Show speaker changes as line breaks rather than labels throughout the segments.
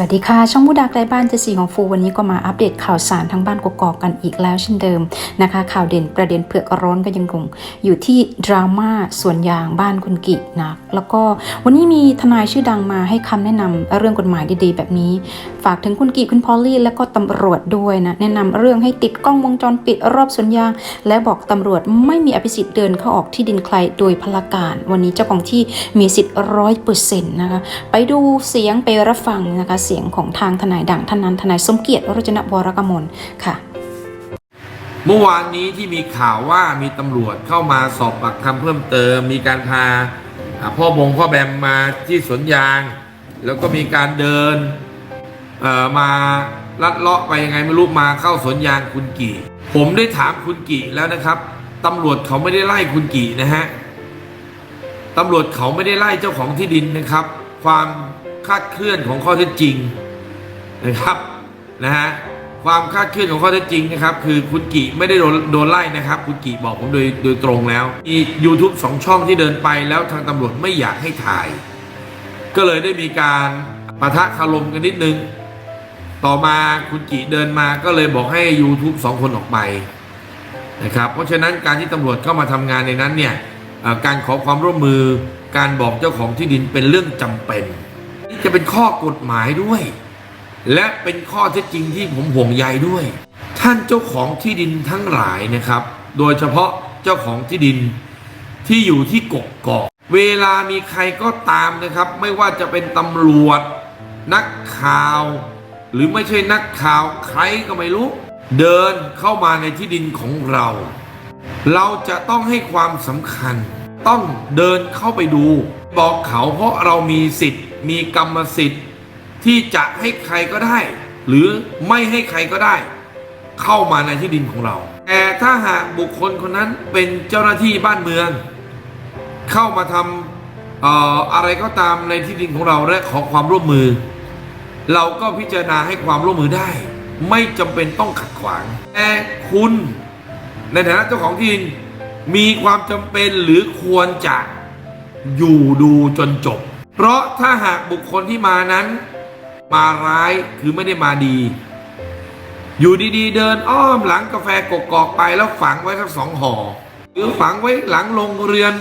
วัสดีค่ะ ช่องมูดากล้บ้านเจสีของฟูวันนี้ก็มาอัปเดตข่าวสารทั้งบ้านกกอกกันอีกแล้วเช่นเดิมนะคะ ข่าวเด่นประเด็นเผือกร้อนก็ยังคงอยู่ที่ดราม่าส่วนยางบ้านคุณกินะแล้วก็วันนี้มีทนายชื่อดังมาให้คำแนะนำเรื่องกฎหมายดีๆ แบบนี้ ฝากถึงคุณกิคุณพอลลี่และก็ตำรวจด้วยนะแนะนำเรื่องให้ติดกล้องวงจรปิดรอบสวนยาง และบอกตำรวจไม่มีอภิสิทธิ์เดินเข้าออกที่ดินใครโดยพลการ วันนี้เจ้าของที่มีสิทธิ์ร้อยเปอร์เซ็นต์นะคะไปดูเสียงไปรับฟังนะคะเสียงของทางทนายดังท่านนั้นทนายสมเกียรติรจนวรกมลค่ะ
เมื่อวานนี้ที่มีข่าวว่ามีตำรวจเข้ามาสอบปากคำเพิ่มเติม มีการพาพ่อบงพ่อแบมมาที่สวนยาง แล้วก็มีการเดินมาลัดเลาะไปยังไงไม่รู้มาเข้าสวนยางคุณกี่ ผมได้ถามคุณกี่แล้วนะครับตำรวจเขาไม่ได้ไล่คุณกี่นะฮะตำรวจเขาไม่ได้ไล่เจ้าของที่ดินนะครับ ความ คาดเคลื่อนของข้อเท็จจริงนะครับนะฮะความคาดเคลื่อนของข้อเท็จจริงนะครับ คือคุณกิไม่ได้โดนโดนไล่นะครับ คุณกิบอกผมโดยโดยตรงแล้วมี YouTube สองช่องที่เดินไปแล้วทางตำรวจไม่อยากให้ถ่าย ก็เลยได้มีการปะทะคารมกันนิดนึง ต่อมาคุณกิเดินมาก็เลยบอกให้ YouTube สองคนออกไปนะครับเพราะฉะนั้นการที่ตำรวจเข้ามาทำงานในนั้นเนี่ยการขอความร่วมมือการบอกเจ้าของที่ดินเป็นเรื่องจำเป็น จะเป็นข้อกฎหมายด้วย และเป็นข้อเท็จจริงที่ผมห่วงใยด้วย ท่านเจ้าของที่ดินทั้งหลายนะครับ โดยเฉพาะเจ้าของที่ดินที่อยู่ที่กกกอกเวลามีใครก็ตามนะครับ ไม่ว่าจะเป็นตำรวจ นักข่าว หรือไม่ใช่นักข่าวใครก็ไม่รู้ เดินเข้ามาในที่ดินของเรา เราจะต้องให้ความสำคัญ ต้องเดินเข้าไปดู บอกเขาเพราะเรามีสิทธิ์ มีกรรมสิทธิ์ที่จะให้ใครก็ได้ หรือไม่ให้ใครก็ได้ เข้ามาในที่ดินของเรา แต่ถ้าหากบุคคลคนนั้นเป็นเจ้าหน้าที่บ้านเมือง เข้ามาทำอออะไรก็ตามในที่ดินของเราและขอความร่วมมือ เราก็พิจารณาให้ความร่วมมือได้ ไม่จำเป็นต้องขัดขวางแต่คุณในฐานะเจ้าของที่ดินมีความจำเป็นหรือควรจะอยู่ดูจนจบ เพราะถ้าหากบุคคลที่มานั้น มาร้ายคือไม่ได้มาดี อยู่ดีๆ เดินอ้อมหลังกาแฟกกอกไปแล้วฝังไว้สักสองห่อหรือฝังไว้หลังโรงเรือน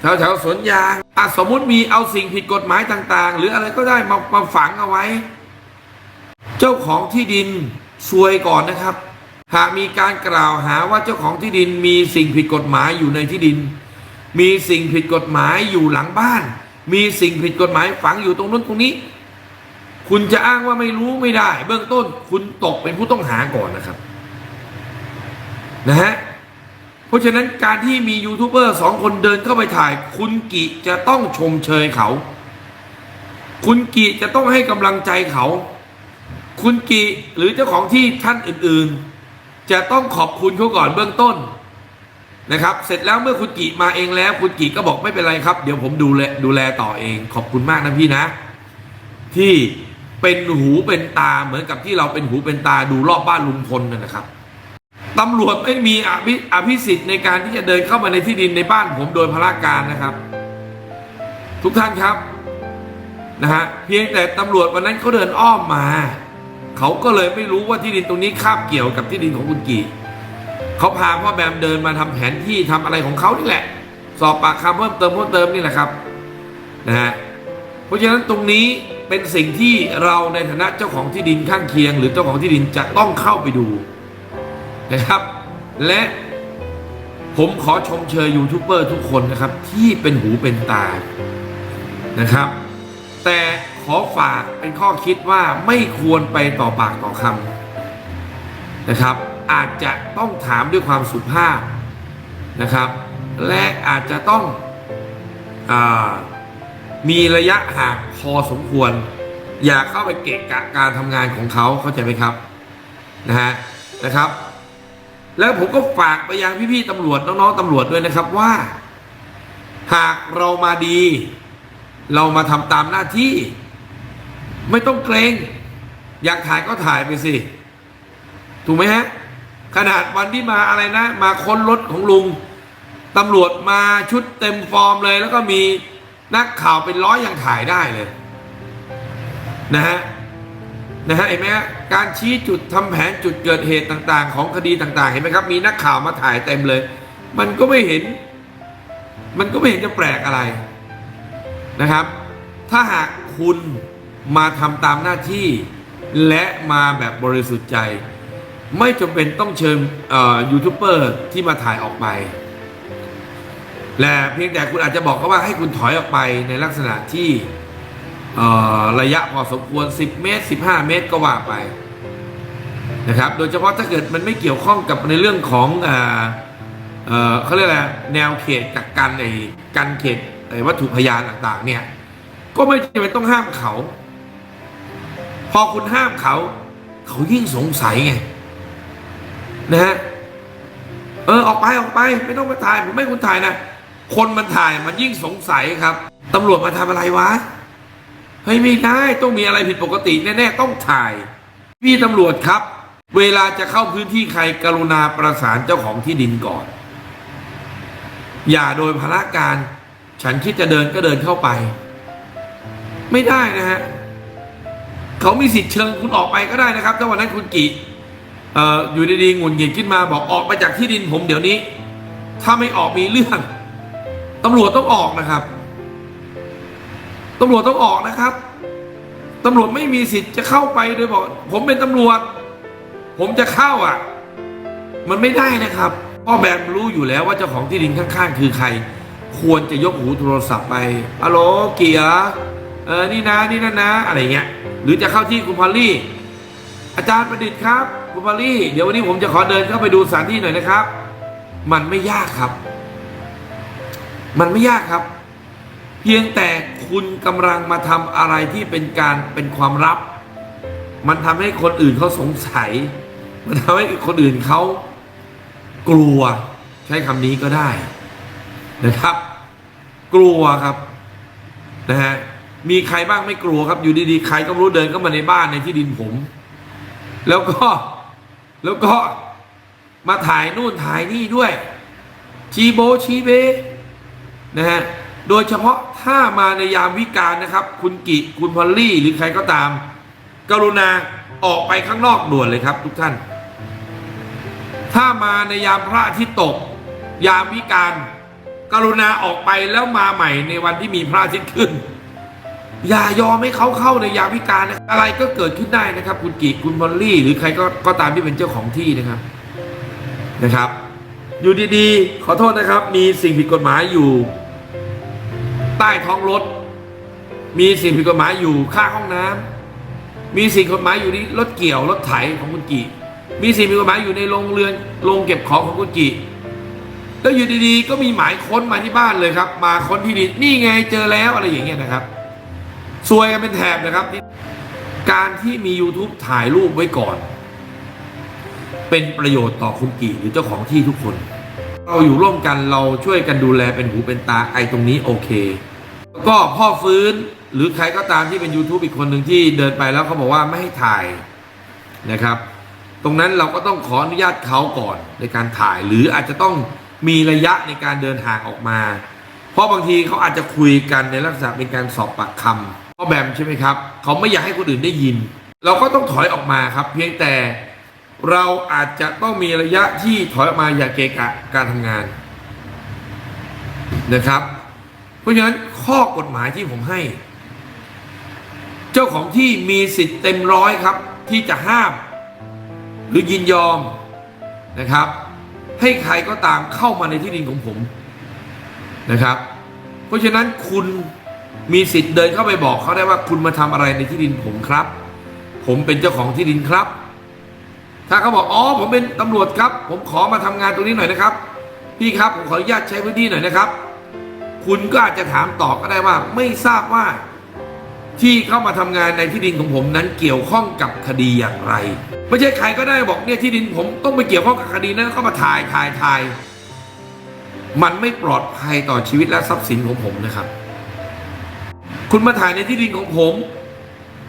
แถวๆสวนยางอะสมมุติมีเอาสิ่งผิดกฎหมายต่าง ๆ หรืออะไรก็ได้มามาฝังเอาไว้ เจ้าของที่ดินซวยก่อนนะครับ หากมีการกล่าวหาว่าเจ้าของที่ดินมีสิ่งผิดกฎหมายอยู่ในที่ดิน มีสิ่งผิดกฎหมายอยู่หลังบ้าน มีสิ่งผิดกฎหมายฝังอยู่ตรงนู้นตรงนี้ คุณจะอ้างว่าไม่รู้ไม่ได้ เบื้องต้นคุณตกเป็นผู้ต้องหาก่อนนะครับ นะฮะเพราะฉะนั้นการที่มียูทูบเบอร์สองคนเดินเข้าไปถ่าย คุณกิจะต้องชมเชยเขา คุณกิจะต้องให้กำลังใจเขา คุณกิหรือเจ้าของที่ท่านอื่น ๆ จะต้องขอบคุณเขาก่อนเบื้องต้น นะครับ เสร็จแล้วเมื่อคุณกิมาเองแล้ว คุณกิก็บอกไม่เป็นไรครับ เดี๋ยวผมดูแลดูแลต่อเอง ขอบคุณมากนะพี่นะ ที่เป็นหูเป็นตาเหมือนกับที่เราเป็นหูเป็นตาดูรอบบ้านลุงพลนะนะครับตำรวจไม่มีอภิอภิสิทธิ์ในการที่จะเดินเข้ามาในที่ดินในบ้านผมโดยพละการนะครับ ทุกท่านครับนะฮะเพียงแต่ตำรวจวันนั้นเขาเดินอ้อมมา เขาก็เลยไม่รู้ว่าที่ดินตรงนี้คาบเกี่ยวกับที่ดินของคุณกี เขาพาพ่อแบมเดินมาทำแผนที่ทำอะไรของเขานี่แหละ สอบปากคำเพิ่มเติมเพิ่มเติมนี่แหละครับนะฮะเพราะฉะนั้นตรงนี้เป็นสิ่งที่เราในฐานะเจ้าของที่ดินข้างเคียง หรือเจ้าของที่ดินจะต้องเข้าไปดูนะครับ และผมขอชมเชยยูทูบเบอร์ทุกคนนะครับที่เป็นหูเป็นตานะครับ แต่ขอฝากเป็นข้อคิดว่าไม่ควรไปต่อปากต่อคำนะครับ อาจจะต้องถามด้วยความสุภาพนะครับ และอาจจะต้องอมีระยะห่างพอสมควร อย่าเข้าไปเกะกะการทำงานของเขาเข้าใจไหมครับนะฮะนะครับ แล้วผมก็ฝากไปยังพี่ๆตำรวจน้องๆตำรวจด้วยนะครับว่า หากเรามาดี เรามาทำตามหน้าที่ ไม่ต้องเกรง อยากถ่ายก็ถ่ายไปสิ ถูกไหมฮะ ขนาดวันที่มาอะไรนะ มาค้นรถของลุงตำรวจมาชุดเต็มฟอร์มเลย แล้วก็มีนักข่าวเป็นร้อยยังถ่ายได้เลย นะฮะนะฮะเห็นไหมการชี้จุดทำแผนจุดเกิดเหตุต่างๆ ของคดีต่าง ๆ เห็นไหมครับ มีนักข่าวมาถ่ายเต็มเลย มันก็ไม่เห็น มันก็ไม่เห็นจะแปลกอะไรนะครับ ถ้าหากคุณมาทำตามหน้าที่ และมาแบบบริสุทธิ์ใจ ไม่จำเป็นต้องเชิญยูทูบเบอร์ที่มาถ่ายออกไป และเพียงแต่คุณอาจจะบอกเขาว่าให้คุณถอยออกไปในลักษณะที่ระยะพอสมควร 10 เมตร 15 เมตรก็ว่าไปนะครับ โดยเฉพาะถ้าเกิดมันไม่เกี่ยวข้องกับในเรื่องของเอ่อเขาเรียกอะไรแนวเขตกักกันไอ้กันเขตไอ้วัตถุพยานต่าง ๆ เนี่ย ก็ไม่จำเป็นต้องห้ามเขา พอคุณห้ามเขา เขายิ่งสงสัยไง นะฮะเออออกไปออกไปไม่ต้องมาถ่ายผมไม่คุณถ่ายนะคนมันถ่ายมันยิ่งสงสัยครับตำรวจมาทำอะไรวะเฮ้ยไม่ได้ต้องมีอะไรผิดปกติแน่ๆต้องถ่าย พี่ตำรวจครับ เวลาจะเข้าพื้นที่ใครกรุณาประสานเจ้าของที่ดินก่อน อย่าโดยพละการ ฉันคิดจะเดินก็เดินเข้าไป ไม่ได้นะฮะเขามีสิทธิ์เชิญคุณออกไปก็ได้นะครับถ้าวันนั้นคุณกี อยู่ดีๆงุนหงิดขึ้นมาบอกออกไปจากที่ดินผมเดี๋ยวนี้ ถ้าไม่ออกมีเรื่องตำรวจต้องออกนะครับตำรวจต้องออกนะครับตำรวจไม่มีสิทธิ์จะเข้าไปโดยบอก ผมเป็นตำรวจ ผมจะเข้าอะ มันไม่ได้นะครับพ่อแบมรู้อยู่แล้วว่าเจ้าของที่ดินข้างๆ คือใคร ควรจะยกหูโทรศัพท์ไปอะโหลเกียเออนี่นะนี่นะนะ อะไรเงี้ย หรือจะเข้าที่คุณพอลลี่ อาจารย์ประดิษฐ์ครับ คุณพอลลี่ เดี๋ยววันนี้ผมจะขอเดินเข้าไปดูสถานที่หน่อยนะครับ มันไม่ยากครับ มันไม่ยากครับ เพียงแต่คุณกำลังมาทำอะไรที่เป็นการเป็นความลับ มันทำให้คนอื่นเขาสงสัย มันทำให้คนอื่นเขากลัว ใช้คำนี้ก็ได้นะครับ กลัวครับนะฮะมีใครบ้างไม่กลัวครับ อยู่ดีๆ ใครก็รู้เดินเข้ามาในบ้านในที่ดินผม แล้วก็ แล้วก็มาถ่ายนู่นถ่ายนี่ด้วย ชีโบชีเบนะฮะโดยเฉพาะถ้ามาในยามวิกาลนะครับ คุณกิคุณพอลลี่หรือใครก็ตาม กรุณาออกไปข้างนอกด่วนเลยครับ ทุกท่าน ถ้ามาในยามพระอาทิตย์ตก ยามวิกาลกรุณาออกไปแล้วมาใหม่ในวันที่มีพระอาทิตย์ขึ้น อย่ายอมให้เขาเข้าในยามวิกาลนะอะไรก็เกิดขึ้นได้นะครับ คุณกิคุณบอลลี่ หรือใครก็ก็ตามที่เป็นเจ้าของที่นะครับนะครับ อยู่ดีๆ ขอโทษนะครับ มีสิ่งผิดกฎหมายอยู่ ใต้ท้องรถ มีสิ่งผิดกฎหมายอยู่ข้างห้องน้ำมีสิ่งผิดกฎหมายอยู่ที่รถเกี่ยวรถไถของคุณกิมีสิ่งผิดกฎหมายอยู่ในโรงเรือนโรงเก็บของของคุณกิแล้วอยู่ดีๆ ก็มีหมายค้นมาที่บ้านเลยครับ มาค้นที่ดินนี่ไงเจอแล้วอะไรอย่างเงี้ยนะครับ ซวยกันเป็นแถบนะครับ การที่มี YouTube ถ่ายรูปไว้ก่อน เป็นประโยชน์ต่อคุณกี่หรือเจ้าของที่ทุกคน เราอยู่ร่วมกันเราช่วยกันดูแลเป็นหูเป็นตาไอตรงนี้โอเค แล้วก็พ่อฟื้นหรือใครก็ตามที่เป็น YouTube อีกคนหนึ่งที่เดินไปแล้วเขาบอกว่าไม่ให้ถ่ายนะครับ ตรงนั้นเราก็ต้องขออนุญาตเขาก่อนในการถ่ายหรืออาจจะต้องมีระยะในการเดินห่างออกมา เพราะบางทีเขาอาจจะคุยกันในลักษณะเป็นการสอบปากคำ พ่อแบมใช่ไหมครับ เขาไม่อยากให้คนอื่นได้ยิน เราก็ต้องถอยออกมาครับ เพียงแต่เราอาจจะต้องมีระยะที่ถอยออกมาอย่าเกะกะการทำงานนะครับ เพราะฉะนั้นข้อกฎหมายที่ผมให้ เจ้าของที่มีสิทธิ์เต็มร้อยครับ ที่จะห้าม หรือยินยอมนะครับ ให้ใครก็ตามเข้ามาในที่ดินของผมนะครับ เพราะฉะนั้นคุณ มีสิทธิ์เดินเข้าไปบอกเขาได้ว่าคุณมาทำอะไรในที่ดินผมครับ ผมเป็นเจ้าของที่ดินครับ ถ้าเขาบอกอ๋อผมเป็นตำรวจครับ ผมขอมาทำงานตรงนี้หน่อยนะครับ พี่ครับผมขออนุญาตใช้พื้นที่หน่อยนะครับ คุณก็อาจจะถามตอบก็ได้ว่า ไม่ทราบว่าที่เข้ามาทำงานในที่ดินของผมนั้นเกี่ยวข้องกับคดีอย่างไร ไม่ใช่ใครก็ได้บอกเนี่ยที่ดินผมต้องไปเกี่ยวข้องกับคดีนั้นเข้ามาถ่ายถ่ายถ่ายมันไม่ปลอดภัยต่อชีวิตและทรัพย์สินของผมนะครับ คุณมาถ่ายในที่ดินของผม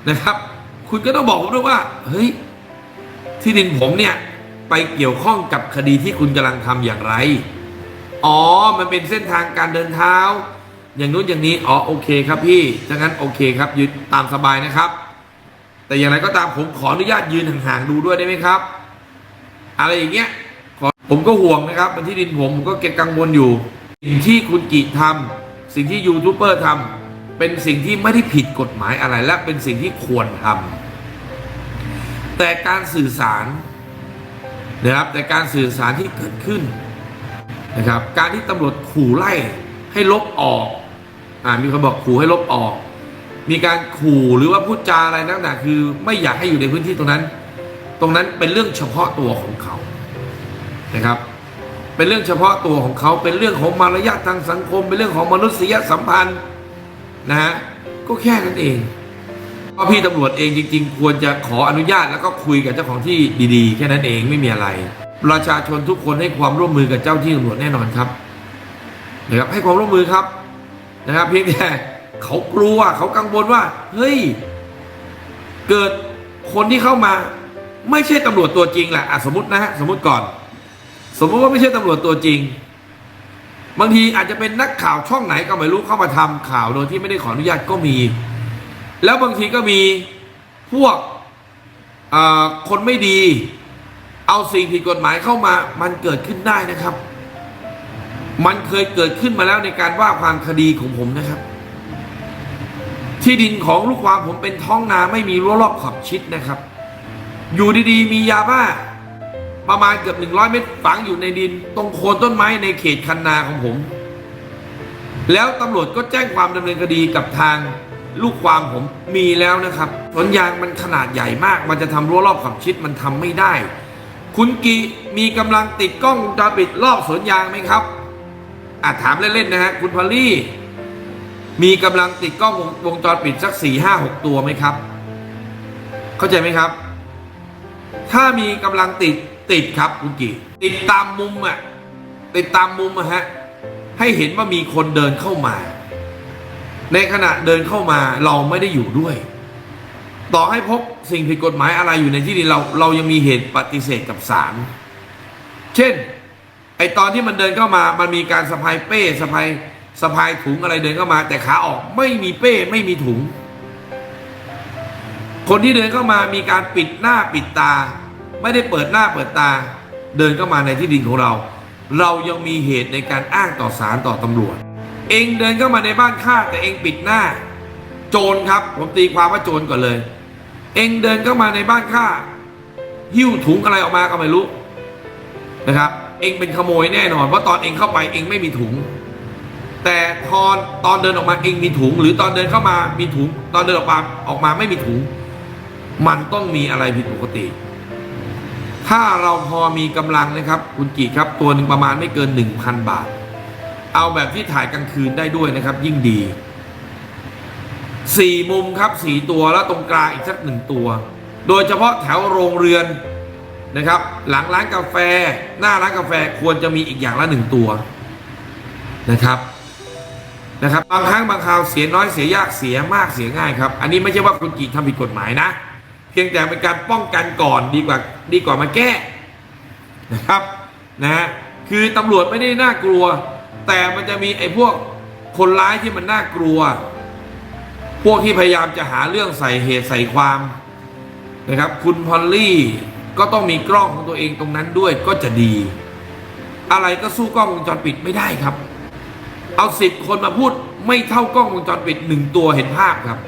นะครับ คุณก็ต้องบอกผมด้วยว่า เฮ้ย ที่ดินผมเนี่ย ไปเกี่ยวข้องกับคดีที่คุณกำลังทำอย่างไร อ๋อ มันเป็นเส้นทางการเดินเท้า อย่างนู้นอย่างนี้ อ๋อ โอเคครับพี่ถ้างั้นโอเคครับยึดตามสบายนะครับ แต่อย่างไรก็ตามผมขออนุญาตยืนห่างๆดูด้วยได้ไหมครับ อะไรอย่างเงี้ย ผมก็ห่วงนะครับมันที่ดินผมผมก็เก็บกังวลอยู่ สิ่งที่คุณกิทำสิ่งที่ยูทูบเบอร์ทำ เป็นสิ่งที่ไม่ได้ผิดกฎหมายอะไรและเป็นสิ่งที่ควรทำแต่การสื่อสารนะครับแต่การสื่อสารที่เกิดขึ้นนะครับ การที่ตำรวจขู่ไล่ให้ลบออกอ่ามีคนบอกขู่ให้ลบออก มีการขู่หรือว่าพูดจาอะไรต่างๆคือ ไม่อยากให้อยู่ในพื้นที่ตรงนั้น ตรงนั้นเป็นเรื่องเฉพาะตัวของเขานะครับ เป็นเรื่องเฉพาะตัวของเขาเป็นเรื่องของมารยาททางสังคม เป็นเรื่องของมนุษยสัมพันธ์ นะฮะก็แค่นั้นเองพราะพี่ตำรวจเองจริง ๆ ควรจะขออนุญาตแล้วก็คุยกับเจ้าของที่ดีๆ แค่นั้นเองไม่มีอะไร ประชาชนทุกคนให้ความร่วมมือกับเจ้าที่ตำรวจแน่นอนครับนะครับให้ความร่วมมือครับนะครับ เพียงแต่เขากลัวเขากังวลว่าเฮ้ยเกิดคนที่เข้ามา ไม่ใช่ตำรวจตัวจริงแหละะสมมตินะฮะสมมติก่อน สมมติว่าไม่ใช่ตำรวจตัวจริง บางทีอาจจะเป็นนักข่าวช่องไหนก็ไม่รู้เข้ามาทำข่าวโดยที่ไม่ได้ขออนุญาตก็มี แล้วบางทีก็มีพวกคนไม่ดี เอาสิ่งผิดกฎหมายเข้ามามันเกิดขึ้นได้นะครับ มันเคยเกิดขึ้นมาแล้วในการว่าความคดีของผมนะครับ ที่ดินของลูกความผมเป็นท้องนาไม่มีรั้วรอบขอบชิดนะครับ อยู่ดีๆ มียาบ้า ประมาณเกือบ100เมตรฝังอยู่ในดิน ตรงโคนต้นไม้ในเขตคันนาของผม แล้วตำรวจก็แจ้งความดำเนินคดีกับทางลูกความผมมีแล้วนะครับสวนยางมันขนาดใหญ่มาก มันจะทำรั้วรอบขอบชิดมันทำไม่ได้ คุณกีมีกำลังติดกล้องวงจรปิดรอบสวนยางไหมครับอาถามเล่นๆนะฮะคุณพอลลี่ มีกำลังติดกล้องวงวงจรปิดสักสี่ห้าหกตัวไหมครับ เข้าใจไหมครับ ถ้ามีกำลังติด ติดครับคุณกีติดตามมุมอะติดตามมุมอะฮะให้เห็นว่ามีคนเดินเข้ามา ในขณะเดินเข้ามาเราไม่ได้อยู่ด้วย ต่อให้พบสิ่งผิดกฎหมายอะไรอยู่ในที่ดินเราเรายังมีเหตุปฏิเสธกับศาลเช่น ไอตอนที่มันเดินเข้ามามันมีการสะพายเป้สะพายสะพายถุงอะไรเดินเข้ามา แต่ขาออกไม่มีเป้ไม่มีถุง คนที่เดินเข้ามามีการปิดหน้าปิดตา ไม่ได้เปิดหน้าเปิดตา เดินเข้ามาในที่ดินของเรา เรายังมีเหตุในการอ้างต่อศาลต่อตำรวจ เองเดินเข้ามาในบ้านข้าแต่เองปิดหน้า โจรครับ ผมตีความว่าโจรก่อนเลย เองเดินเข้ามาในบ้านข้าหิ้วถุงอะไรออกมาก็ไม่รู้นะครับ เองเป็นขโมยแน่นอนเพราะตอนเองเข้าไปเองไม่มีถุง แต่ตอนตอนเดินออกมาเองมีถุง หรือตอนเดินเข้ามามีถุง ตอนเดินออกมาออกมาไม่มีถุง มันต้องมีอะไรผิดปกติ ถ้าเราพอมีกำลังนะครับ คุณกีครับตัวหนึ่งประมาณไม่เกิน 1,000 บาท เอาแบบที่ถ่ายกลางคืนได้ด้วยนะครับ ยิ่งดีสี่มุมครับสี่ตัวแล้วตรงกลางอีกสักหนึ่งตัว โดยเฉพาะแถวโรงเรือนนะครับ หลังร้านกาแฟ หน้าร้านกาแฟควรจะมีอีกอย่างละหนึ่งตัวนะครับนะครับ บางครั้งบางคราวเสียน้อยเสียยากเสียมากเสียง่ายครับ อันนี้ไม่ใช่ว่าคุณกีทำผิดกฎหมายนะ เพียงแต่เป็นการป้องกันก่อนดีกว่าดีกว่ามาแก้นะครับนะฮะคือตำรวจไม่ได้น่ากลัว แต่มันจะมีไอ้พวกคนร้ายที่มันน่ากลัว พวกที่พยายามจะหาเรื่องใส่เหตุใส่ความนะครับ คุณพอลลี่ก็ต้องมีกล้องของตัวเองตรงนั้นด้วยก็จะดี อะไรก็สู้กล้องวงจรปิดไม่ได้ครับ เอาสิบคนมาพูดไม่เท่ากล้องวงจรปิดหนึ่งตัวเห็นภาพครับ